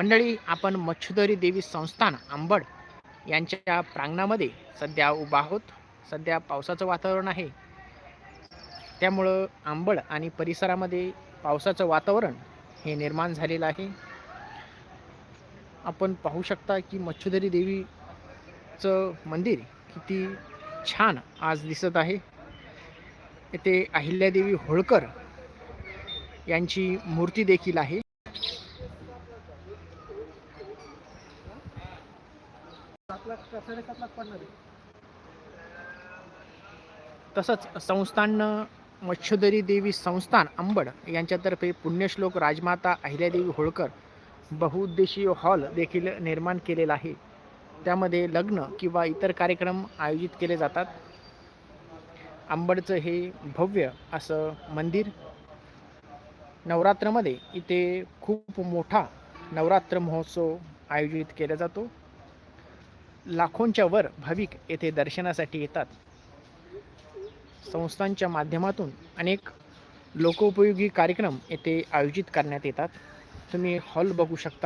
मंडळी आपण मच्छुदरी देवी संस्थान आंबड यांच्या प्रांगणामध्ये सध्या उभा आहोत. सध्या पावसाचं वातावरण आहे. त्यामुळं आंबड आणि परिसरामध्ये पावसाचं वातावरण हे निर्माण झालेलं आहे. आपण पाहू शकता की मच्छुदरी देवीचं मंदिर किती छान आज दिसत आहे. येथे अहिल्यादेवी होळकर यांची मूर्ती देखील आहे. तसंच संस्थान मच्छोदरी देवी संस्थान अंबड यांच्यातर्फे पुण्यश्लोक राजमाता अहिल्यादेवी होळकर बहुउद्देशीय हॉल देखील निर्माण केलेला आहे. त्यामध्ये लग्न किंवा इतर कार्यक्रम आयोजित केले जातात. आंबडचं हे भव्य असं मंदिर नवरात्रमध्ये इथे खूप मोठा नवरात्र महोत्सव आयोजित केला जातो. लाखोंच्या वर भाविक येथे दर्शनासाठी येतात. संस्थांच्या माध्यमातून अनेक लोकोपयोगी कार्यक्रम येथे आयोजित करण्यात येतात. तुम्ही हॉल बघू शकता.